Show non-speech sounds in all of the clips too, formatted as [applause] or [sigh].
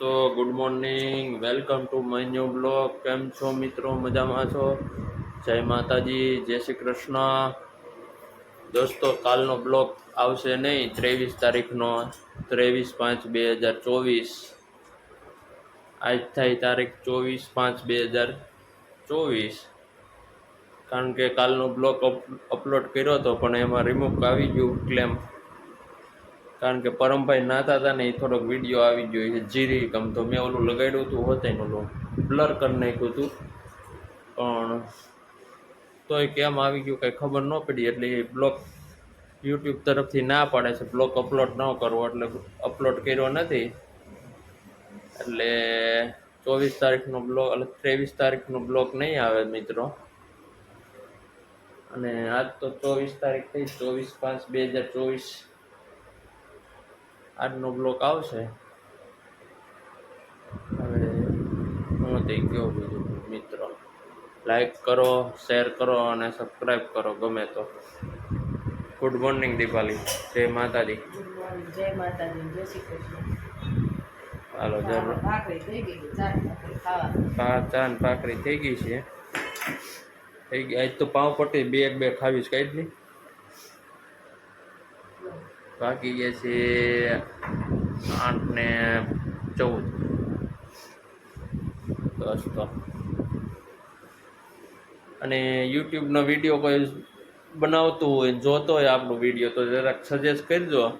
તો good morning, welcome to my new blog. કેમ છો મિત્રો? મજામાં છો? જય માતાજી, જય શ્રી કૃષ્ણ. દોસ્તો, કાલનો બ્લોગ આવશે નહીં, ત્રેવીસ તારીખનો, ત્રેવીસ પાંચ બે હજાર ચોવીસ. આજ થાય તારીખ ચોવીસ પાંચ બે હજાર ચોવીસ. કારણ કે કાલનો બ્લોગ અપલોડ કર્યો હતો પણ એમાં રિમૂવ આવી ગયું ક્લેમ કારણ કે પરમભાઈ નાતા હતા ને એ થોડોક વીડિયો આવી ગયો છે. જીરી કમ તો મેં ઓલું લગાડ્યું હતું, હોતે ઓલું બ્લર કરી નાખ્યું હતું. પણ તોય કેમ આવી ગયું કંઈ ખબર ન પડી, એટલે એ બ્લોગ યુટ્યુબ તરફથી ના પાડે છે. બ્લોગ અપલોડ ન કરવો, એટલે અપલોડ કર્યો નથી. એટલે ચોવીસ તારીખનો બ્લોક એટલે ત્રેવીસ તારીખનો બ્લોક નહીં આવે મિત્રો. અને આજ તો ચોવીસ તારીખ થઈ, ચોવીસ પાંચ બે હજાર ચોવીસ આજનો બ્લોક આવશે. હવે હું તે ગયો બીજું મિત્રો. લાઈક કરો શેર કરો અને સબસ્ક્રાઈબ કરો ગમે તો. ગુડ મોર્નિંગ દીપાલી જય માતાજી. જય માતાજી. જય શ્રી કૃષ્ણ. હાલો જરૂર થઈ ચા ને ભાખરી થઈ ગઈ છે. થઈ ગઈ. આજ તો પાવ પટ્ટી બે એક બે ખાવીશ કઈ જ નહીં. બાકી ગયા છે આઠ ને ચૌદ. દસ તો. અને યુટ્યુબનો વીડિયો કોઈ બનાવતું હોય જોતો હોય આપણો વીડિયો, તો જરાક સજેસ્ટ કરજો.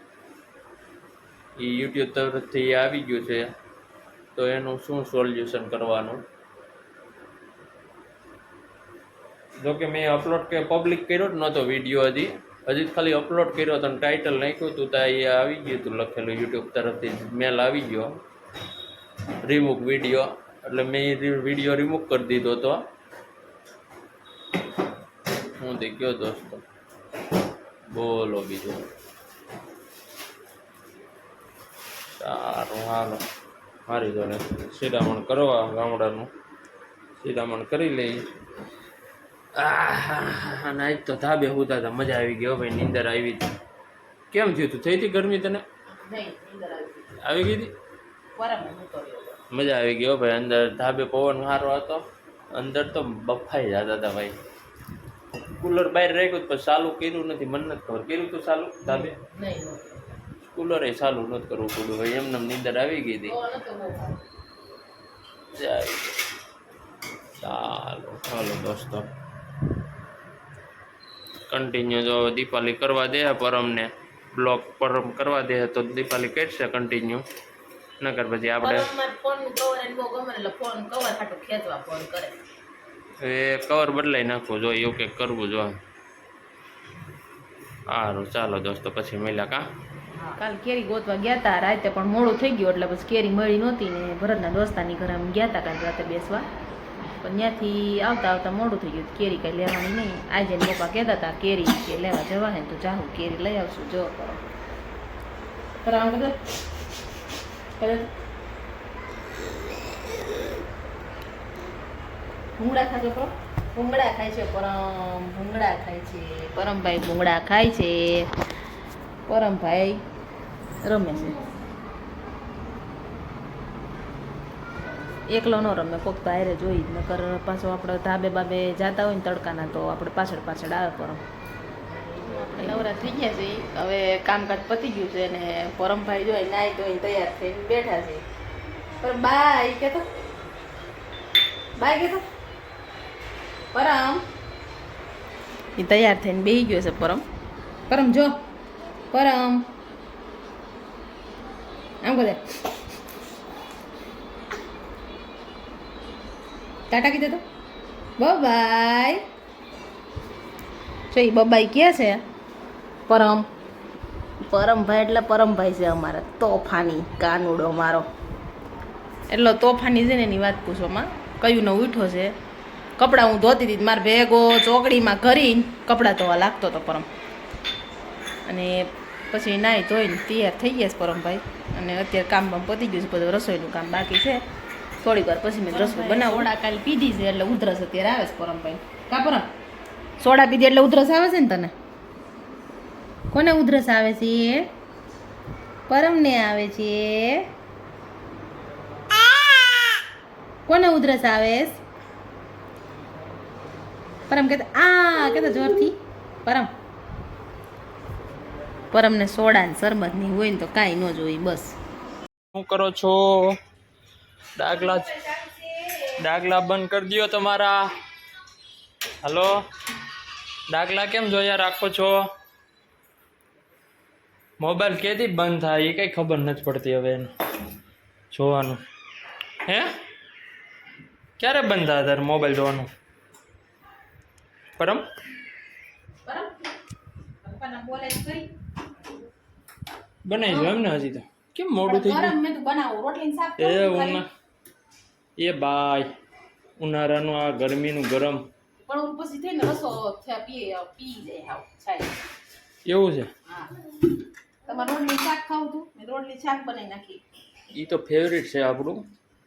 એ યુટ્યુબ તરફથી આવી ગયું છે. તો એનું શું સોલ્યુશન કરવાનું? જોકે મેં અપલોડ કે પબ્લિક કર્યો જ નહોતો વીડિયો હજી. હજી ખાલી અપલોડ કર્યો હતો ટાઇટલ નાખ્યું હતું, તો એ આવી ગયું હતું લખેલું યુટ્યુબ તરફથી. મેલ આવી ગયો. રિમૂવ વીડિયો એટલે મેં વીડિયો રિમૂવ કરી દીધો હતો. હું તે ગયો દોસ્તો. બોલો બીજું. સારું, હાલો. મારી જોડે સીધામણ કરવા ગામડાનું. સીધામણ કરી લઈ. આજ તો ધાબે હુતા હતા મજા આવી ગઈ ભાઈ નીંદર આવી હતી. કેમ થયું તું? થઈ હતી ગરમી તને? આવી ગઈ. હતી. મજા આવી ગઈ ભાઈ અંદર ધાબે પવન સારો હતો અંદર તો બફાઈ જતા હતા ભાઈ. કુલર બહાર રાખ્યું પણ ચાલુ કર્યું નથી મને નથી ખબર. કર્યું તું ચાલુ ધાબે? કુલરે ચાલુ નથી કરવું પડ્યું ભાઈ એમને એમ નીંદર આવી ગઈ હતી. તો. ચાલો ચાલો દોસ્તો. કન્ટિન્યુ જો દીપાલી કરવા દે પરમને બ્લોક પરમ કરવા દે તો દીપાલી કહેશે કન્ટિન્યુ નકર પછી આપણે. એ કવર બદલાઈ નાખવું જોઈએ એવું કંઈક કરવું જો. સારું ચાલો દોસ્તો પછી મળ્યા કા? કાલ કેરી ગોતવા ગયા હતા રાતે પણ મોડું થઈ ગયું એટલે પછી કેરી મળી નહોતી ને ભરતના દોસ્તાની ઘરે અમે ગયા હતા કાલ રાતે બેસવા. પણ ત્યાંથી આવતા આવતા મોડું થઈ ગયું. કેરી કઈ લેવાની નહીં. આજે પપ્પા કહેતા હતા કેરી કે લેવા જવા હે તો જાઉં કેરી લઈ આવશું જો કરો પર આમ ભૂંગળા ખાજો કરો ભૂંગળા ખાય છે પરમ ભૂંગળા ખાય છે. પરમભાઈ ભૂંગળા ખાય છે. પરમભાઈ રમે છે. એકલો ન રમે કોક બહાર જોઈ જ નકર પાછો આપણે ધાબે બાબે જાતા હોય ને તડકાના તો આપણે પાછળ પાછળ આવે પરમ. આપણે નવરા થઈ ગયા છે હવે કામકાજ પતી ગયું છે ને પરમભાઈ જોઈ નાઈ ધોઈ તૈયાર થઈને બેઠા છે. પણ બાય કેતો? બાય કેતો? પરમ? એ તૈયાર થઈને બેસી ગયો છે પરમ. પરમ જો. પરમ. આમ કરે ટાટા કીધે તો? બાય જોઈ એ બબાઈ ક્યાં છે? પરમ. પરમભાઈ એટલે પરમભાઈ છે અમારા. તોફાની કાનુડો મારો. એટલો તોફાની છે ને એની વાત પૂછવામાં કયું ન ઉઠો છે? કપડાં હું ધોતી હતી મારે ભેગો ચોકડીમાં કરીને કપડાં ધોવા લાગતો હતો પરમ. અને પછી નાહી ધોઈને તૈયાર થઈ ગયા છે પરમભાઈ. અને અત્યારે કામ બામ પતી ગયું છે બધું રસોઈનું કામ બાકી છે. થોડીક વાર પછી મેં રસોઈ બનાવું. સોડા કાલ પીધી છે એટલે ઉધરસ અત્યારે આવે છે પરમભાઈ. કા પરમ? સોડા પીધી એટલે ઉધરસ આવે છે ને તને? કોને ઉધરસ આવે છે? પરમને આવે છે. કોને ઉધરસ આવે પરમ કહેતા આ કહેતા જોરથી. પરમ. પરમને સોડા ને શરબતની હોય ને તો કાંઈ ન જોઈ બસ. શું કરો છો? ડાગલા ડાગલા બંધ કરી દો તમારા. હલો? ડાગલા કેમ જોયા રાખો છો? મોબાઈલ કેથી બંધ થાય? એ કઈ ખબર નથી પડતી હવે એને. જોવાનું. હે? ક્યારે બંધ થાય તારે મોબાઈલ જોવાનું? પરમ? બનાવી જો એમને હજી તો. કેમ મોડું થઈ ગયું? મેં તો બનાવો. રોટલી શાક એ ઉના એ બાય ઉનાળાનું આ ગરમીનું ગરમ. પણ હું પછી થઈને રસો પીએ પી જાય હાવ છાય એવું છે? હા. તમારે રોટલી શાક ખાવું તું મેં રોટલી શાક બનાવી નાખી. એ તો ફેવરિટ છે આપણું.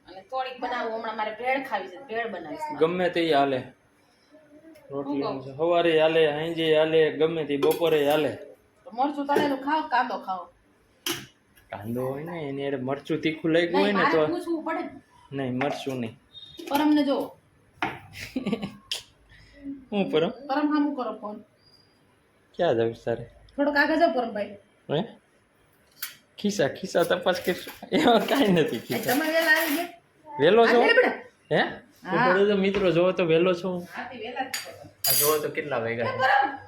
અને થોડીક બનાવું હમણાં મારે ભેળ ખાવી છે ભેળ બનાવીશ ગમે તે હાલે. રોટલી સવારે હાલે સાંજે હાલે ગમે તે બપોરે હાલે. મરચું તળેલું ખાવ કાંદો ખાવ કાંદો હોય ને એની અરે મરચું તીખું લાગ્યું હોય ને તો નહીં મરચું નહીં. પરમને જો. હું પરમ? પરમ હામું કરો ફોન ક્યાં જાવ તારે? થોડોક આગળ પરમ ભાઈ. હે? ખિસ્સા ખિસ્સા તપાસ કે એમાં કાંઈ નથી ખિસ્સા. તમે વેલા આવી ગયા? વહેલો છો. હે? હા. તો મિત્રો જોવો તો છો. વેલા. આ જોવો તો કેટલા વાગ્યા? છે. પરમ!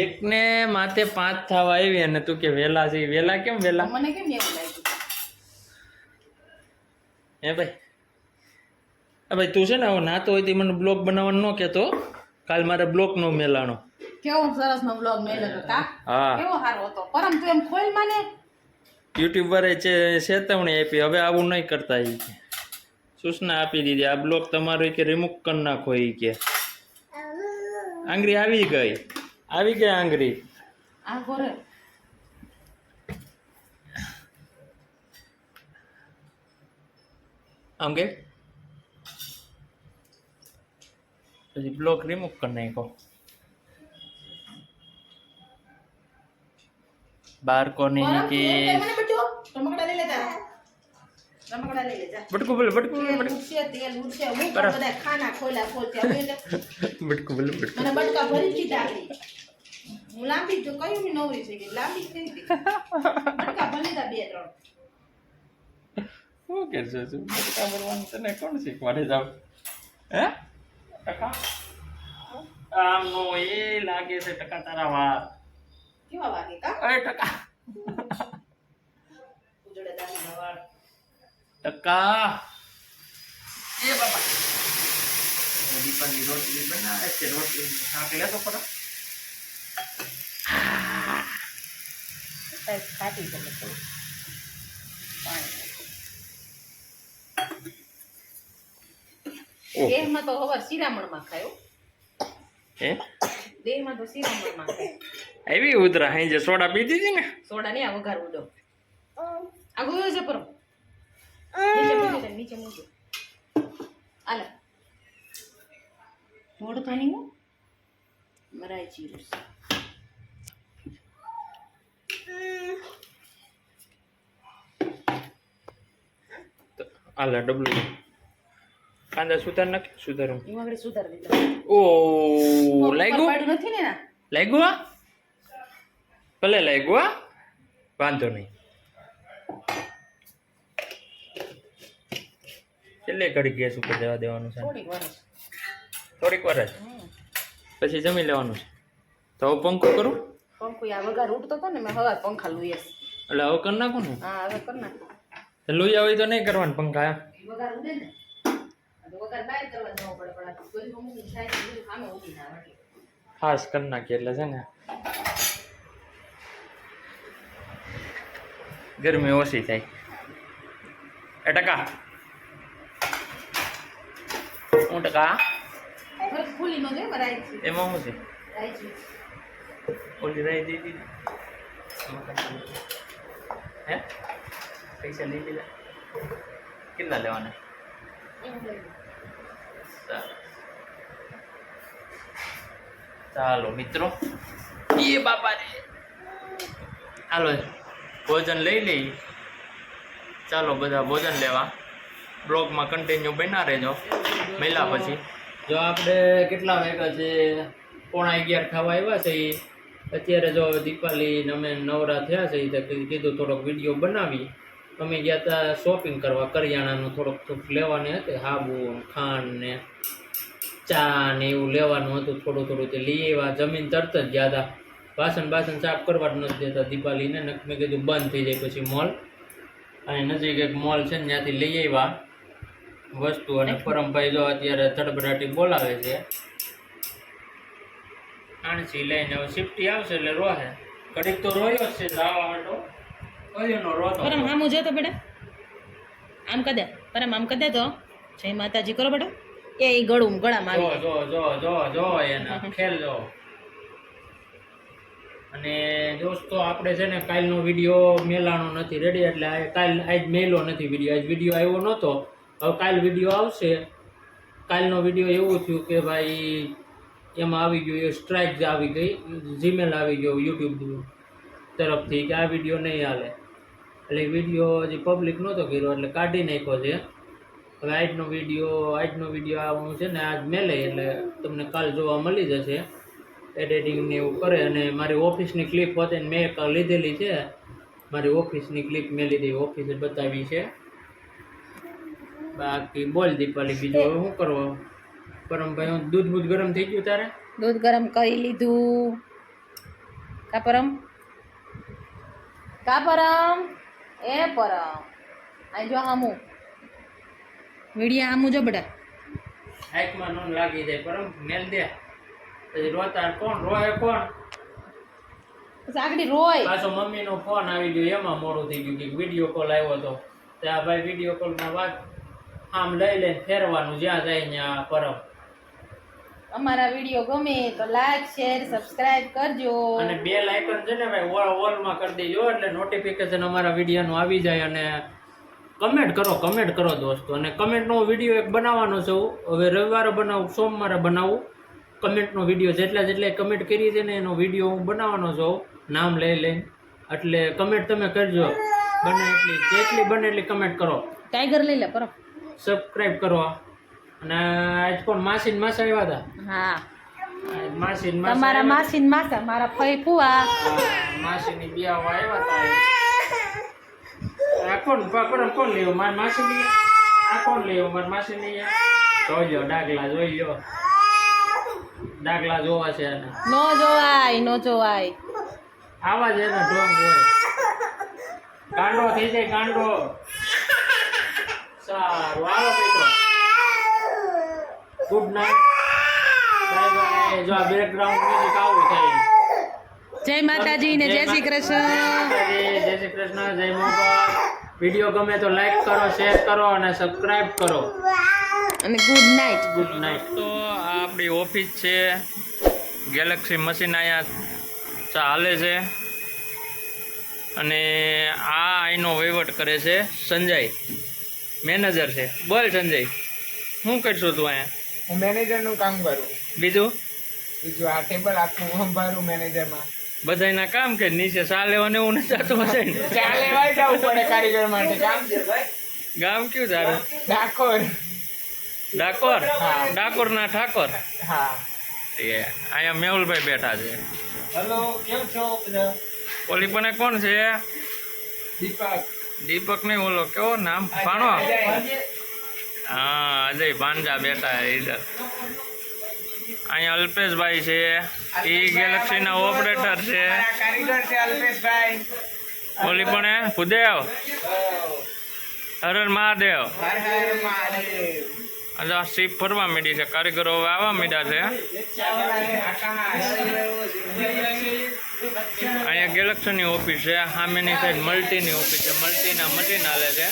એકને માથે પાંચ થવા આવી અને તું કે વેલા છે વેલા કેમ વેલા? મને કેમ એવું લાગ્યું? હે ભાઈ? હા ભાઈ તું છે ને આવો નાતો હોય તો મને બ્લોગ બનાવવાનું ન કહેતો કાલ મારે બ્લોગ નો મેલાણો. કેવો સરસ નો બ્લોગ મેં કા? હા. કેવો સારો હતો. પરમ તું એમ ખોલ માને. યુટ્યુબરે છે ચેતવણી આપી હવે આવું નહીં કરતા એ કે. સૂચના આપી દીધી આ બ્લોગ તમારો કે રિમૂવ કરી નાખો એ કે. આંગળી આવી ગઈ. આવી ગયા આંગળી. આ આમ કે? પછી બ્લોક રિમૂવ કરી નાખો બાળકોની કે? બટકું. બોલે બટકું બોલે બટકું. બટકું બોલે બટકું ભરી દીધા. હું લાંબી જો કયું બી નવરી છે કે લાંબી થઈ ગઈ મટકા ભલી દીધા બે ત્રણ. શું કે છે છે મટકા ભરવાનું તને કોણ શીખવાડે જાવ હે? ટકા? આમ નો એ લાગે છે ટકા તારા વાર કેવા વાગે કા? અરે ટકા. ઉજળે દાદીના વાળ. ટકા. એ બાપા. દીપાની રોટલી બનાવે છે રોટલી શાક લેતો પડો સાહેબ ખાટી છે થોડું પાણી દેહમાં તો હવાર શિરામણમાં ખાયો હે. દેહમાં તો શિરામણમાં ખાય. આવી ઉધરા હાઈ જે સોડા પીધી હતી ને? સોડા નહીં આ વઘાર ઉડો આ ગયો છે પરમ નીચે મૂકી દે, નીચે મૂકી આલે મોડ તો નહીં હો. મરાય ચીરું આલા ડબલું કાંદા સુધાર નાખ? સુધારું. સુધારી ઓ લાગ્યું? નથી ને લાગ્યું ભલે લાગ્યું વાંધો નહીં. છેલ્લે ઘડી ગેસ ઉપર જવા દેવાનું છે. થોડીક વાર જ. પછી જમી લેવાનું છે. તો હવે પંખો કરું? પંખો આ વઘાર ઉઠતો હતો ને મેં હવે પંખા લુઈસ એટલે હવે કરી નાખું ને? હા હવે કર નાખ. તો લોહી હોય તો નહીં કરવાનું પંખા એમ? આવે ખાસ કરી નાખીએ એટલે છે ને. ગરમી ઓછી થાય. એ ટકા. હું ટકા? એમાં શું છે. ઓલી રાઈ દીધી હે? પૈસા લઈ લીધા. કેટલા લેવાના? ચાલો. મિત્રો. એ બાપા રે. હાલો ભોજન લઈ લઈ. ચાલો બધા ભોજન લેવા. બ્લોગમાં કન્ટિન્યુ બના રહેજો. મહિલા પછી. જો આપણે કેટલા વાગ્યા છે? પોણા અગિયાર ખાવા આવ્યા છે. અત્યારે જો દીપાલી અમે નવરા થયા છે કીધું થોડોક વીડિયો બનાવી. અમે ગયા હતા શોપિંગ કરવા, કરિયાણાનું થોડોક થોડુંક લેવાની હતી, હાબુ ખાંડ ને ચા ને એવું લેવાનું હતું, થોડું થોડું તે લઈ આવ્યા. જમીન તરત જ ગયા હતા વાસણ બાસણ સાફ કરવા જ નથી દેતા. દીપાલીને ને મેં કીધું બંધ થઈ જાય પછી મોલ. અને નજીક એક મોલ છે ને, ત્યાંથી લઈ આવ્યા. વસ્તુ અને પરમભાઈ જો અત્યારે તડબડાટી બોલાવે છે. આણસી લઈને હવે શિફ્ટી આવશે એટલે રોહે. કડીક તો રોયો જ છે કયોનો રોતો પરમ આમ જો તો બેટા. આમ કદે પરમ આમ કદે તો જય માતાજી કરો બેટા. એ ગળું ગળામાં જો આવી જો જો જો જો એના [laughs] ખેલ જો. અને દોસ્તો આપણે છે ને કાલનો વીડિયો મેલાનો નથી રેડી એટલે આ કાલ આજ મેલો નથી વીડિયો. આજ વીડિયો આવ્યો નહોતો. હવે કાલ વીડિયો આવશે. કાલનો વીડિયો એવું થયું કે ભાઈ એમાં આવી ગયું એ સ્ટ્રાઇક આવી ગઈ. જીમેલ આવી ગયો યુટ્યુબ તરફથી કે આ વીડિયો નહીં હાલે. એટલે વીડિયો હજી પબ્લિક નહોતો કર્યો, એટલે કાઢી નાખ્યો છે. હવે આજનો વીડિયો આજનો વીડિયો આવવાનું છે ને આજ મેલે, એટલે તમને કાલ જોવા મળી જશે. એડિટિંગને એવું કરે અને મારી ઓફિસની ક્લિપ હોતે મેં લીધેલી છે. મારી ઓફિસની ક્લિપ મેં લીધી, ઓફિસે બતાવી છે. બાકી બોલ દીપાલી, બીજું હવે શું કરવો પરમભાઈ હું દૂધ બૂધ ગરમ થઈ ગયું તારે? દૂધ ગરમ કરી લીધું. કા પરમ? કા પરમ? એ પર આ જો આમુ. વિડીયા આમુ જો બેટા આંખમાં નોન લાગી જાય પરમ મેલ દે. પછી રોતા કોણ? રોહે કોણ? સાગડી રોય. પાછો મમ્મીનો ફોન આવી ગયો એમાં મોડું થઈ ગયું કે વીડિયો કોલ આવ્યો હતો ત્યાં આ ભાઈ વીડિયો કોલમાં વાત આમ લઈ લઈને ફેરવાનું જ્યાં જાય ત્યાં પરમ. અમારા વીડિયો ગમે તો લાઈક શેર સબસ્ક્રાઇબ કરજો. અને બે લાઇકન છે ને ભાઈ ઓલમાં કરી દેજો એટલે નોટિફિકેશન અમારા વિડીયોનું આવી જાય અને કમેન્ટ કરો કમેન્ટ કરો દોસ્તો. અને કમેન્ટનો વીડિયો એક બનાવવાનો છે હવે રવિવારે બનાવું સોમવારે બનાવું. કમેન્ટનો વીડિયો જેટલા જેટલા કમેન્ટ કરી છે ને એનો વીડિયો હું બનાવવાનો છું નામ લઈ લઈને. એટલે કમેન્ટ તમે કરજો. બને એટલી જેટલી બને એટલી કમેન્ટ કરો. ટાઈગર લઈ લે કરો. સબસ્ક્રાઇબ કરો. અને આજ કોણ માસી ને માસા આવ્યા હતા? હા. માસીન માસી મારા માસા આવ્યા માસી માસા મારા ફઈ ફુવા. માસીની બિયાવા આવ્યા હતા આ કોણ પરમ કોણ લેવું મારી માસીની આ કોણ લેવું મારી માસીની જોજો ડાગલા જોઈ લો ડાગલા જોવા છે એને નો જોવાય નો જોવાય. આવા જ એનો ઢોંગ હોય. ગાંડો થઈ જાય ગાંડો. સારું આવો મિત્રો. ગુડ નાઇટ બાય બાય જો આ બેકગ્રાઉન્ડ મ્યુઝિક આવું થાય. જય માતાજી ને જય શ્રી કૃષ્ણ. જય શ્રી કૃષ્ણ જય મોગલ વીડિયો ગમે તો લાઈક કરો શેર કરો અને સબસ્ક્રાઇબ કરો. અને ગુડ નાઇટ ગુડ નાઇટ તો આ આપણી ઓફિસ છે. ગેલેક્સી મશીન અહીંયા ચાલે છે. અને આ અહીંનો વહીવટ કરે છે સંજય. મેનેજર છે. બોલ સંજય શું કરશું તું અહીંયા? હું મેનેજરનું કામ કરું. બીજું? બીજું આ ટેબલ આખું સંભાળું મેનેજરમાં બધાયના કામ કે નીચે ચા લેવાને એવું નથી થતું ને ચા લેવા જવું પડે કારીગર માટે. કામ છે ભાઈ? ગામ કયું તારું? ડાકોર. ડાકોર? હા. ડાકોરના ઠાકોર? હા. એ અહીંયા મેહુલભાઈ બેઠા છે. હેલો કેમ છો ઓલી પણ કોણ છે? દીપક. દીપક નહીં ઓલો કેવો નામ? ભાણો અજય. હા અજય ભાંજા બેઠા ઇધર અહીંયા અલ્પેશભાઈ છે. એ ગેલેક્સીના ઓપરેટર છે. ઓલી પણ ભૂદેવ? હરણ હર મહાદેવ આ સીપ ફરવા માંડી છે. કારીગરો હવે આવવા માંડ્યા છે. અહીંયા ગેલેક્સીની ઓફિસ છે. સામેની સાઈડ મલ્ટીની ઓફિસ છે. મલ્ટીના મટી હાલે છે.